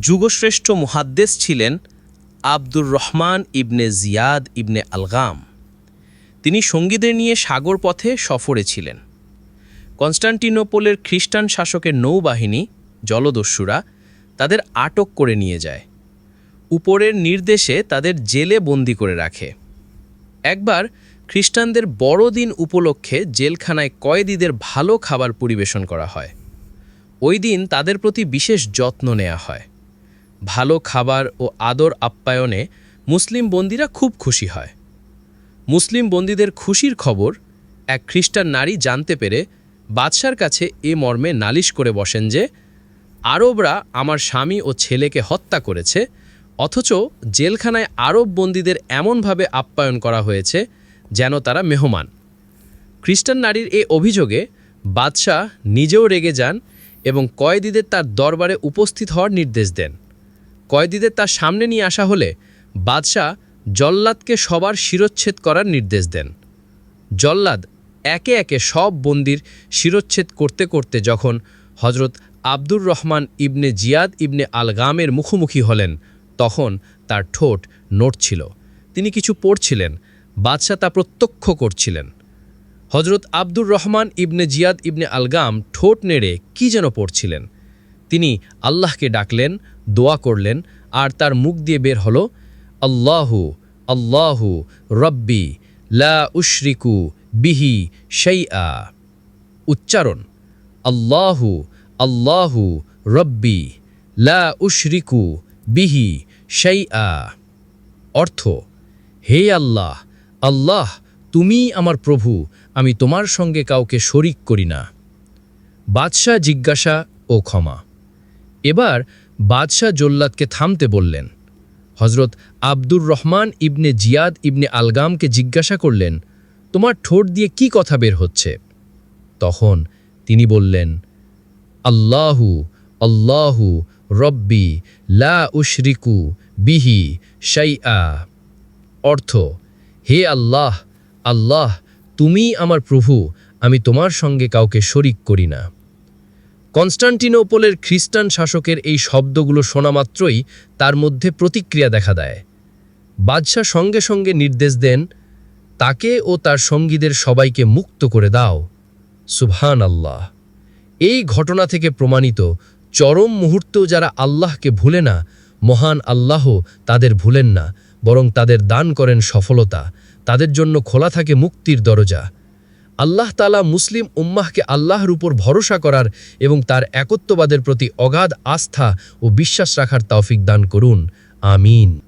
যুগশ্রেষ্ঠ মুহাদ্দেস ছিলেন আব্দুর রহমান ইবনে জিয়াদ ইবনে আলগাম। তিনি সঙ্গীদের নিয়ে সাগর পথে সফরে ছিলেন। কনস্টান্টিনোপোলের খ্রিস্টান শাসকের নৌবাহিনী, জলদস্যুরা, তাদের আটক করে নিয়ে যায়। উপরের নির্দেশে তাদের জেলে বন্দি করে রাখে। একবার খ্রিস্টানদের বড়দিন উপলক্ষে জেলখানায় কয়েদিদের ভালো খাবার পরিবেশন করা হয়। ওই দিন তাদের প্রতি বিশেষ যত্ন নেওয়া হয়। ভালো খাবার ও আদর আপ্যায়নে মুসলিম বন্দীরা খুব খুশি হয়। মুসলিম বন্দীদের খুশির খবর, এক খ্রিস্টান নারী জানতে পেরে বাদশার কাছে এ মর্মে নালিশ করে বসেন যে, আরবরা আমার স্বামী ও ছেলেকে হত্যা করেছে, অথচ জেলখানায় আরব বন্দীদের এমনভাবে আপ্যায়ন করা হয়েছে যেন তারা মেহমান। খ্রিস্টান নারীর এ অভিযোগে বাদশাহ নিজেও রেগে যান এবং কয়েদিদের তার দরবারে উপস্থিত হওয়ার নির্দেশ দেন। কয়েদিদের তার সামনে নিয়ে আসা হলে বাদশাহ জল্লাদকে সবার শিরচ্ছেদ করার নির্দেশ দেন। জল্লাদ একে একে সব বন্দির শিরচ্ছেদ করতে করতে যখন হজরত আব্দুর রহমান ইবনে জিয়াদ ইবনে আলগামের মুখোমুখি হলেন, তখন তার ঠোঁট নড়ছিল। তিনি কিছু পড়ছিলেন, বাদশাহ তা প্রত্যক্ষ করছিলেন। হজরত আব্দুর রহমান ইবনে জিয়াদ ইবনে আলগাম ঠোঁট নেড়ে কি যেন পড়ছিলেন। তিনি আল্লাহকে ডাকলেন, দোয়া করলেন, আর তার মুখ দিয়ে বের হলো, আল্লাহু আল্লাহু রব্বি লা উশরিকু বিহি শাইআ। উচ্চারণ, আল্লাহু আল্লাহু রব্বি লা উশরিকু বিহি শাইআ। অর্থ, হে আল্লাহ আল্লাহ তুমি আমার প্রভু, আমি তোমার সঙ্গে কাউকে শরিক করি না। বাদশাহ জিজ্ঞাসা ও ক্ষমা। এবার বাদশাহ জল্লাদকে থামতে বললেন। হজরত আব্দুর রহমান ইবনে জিয়াদ ইবনে আলগামকে জিজ্ঞাসা করলেন, তোমার ঠোঁট দিয়ে কি কথা বের হচ্ছে? তখন তিনি বললেন, আল্লাহু আল্লাহু রব্বি লা উশরিকু বিহি শাইআ। অর্থ, হে আল্লাহ আল্লাহ তুমি আমার প্রভু, আমি তোমার সঙ্গে কাউকে শরিক করি না। কনস্টান্টিনোপোলের খ্রিস্টান শাসকের এই শব্দগুলো শোনা মাত্রই তার মধ্যে প্রতিক্রিয়া দেখা দেয়। বাদশাহ সঙ্গে সঙ্গে নির্দেশ দেন, তাকে ও তার সঙ্গীদের সবাইকে মুক্ত করে দাও। সুবহান আল্লাহ এই ঘটনা থেকে প্রমাণিত, চরম মুহূর্তেও যারা আল্লাহকে ভুলে না, মহান আল্লাহ তাদের ভুলেন না, বরং তাদের দান করেন সফলতা, তাদের জন্য খোলা থাকে মুক্তির দরজা। আল্লাহ তালা মুসলিম উম্মাহকে আল্লাহর উপর ভরসা করার এবং তার একত্ববাদের প্রতি অগাধ আস্থা ও বিশ্বাস রাখার তৌফিক দান করুন। আমিন।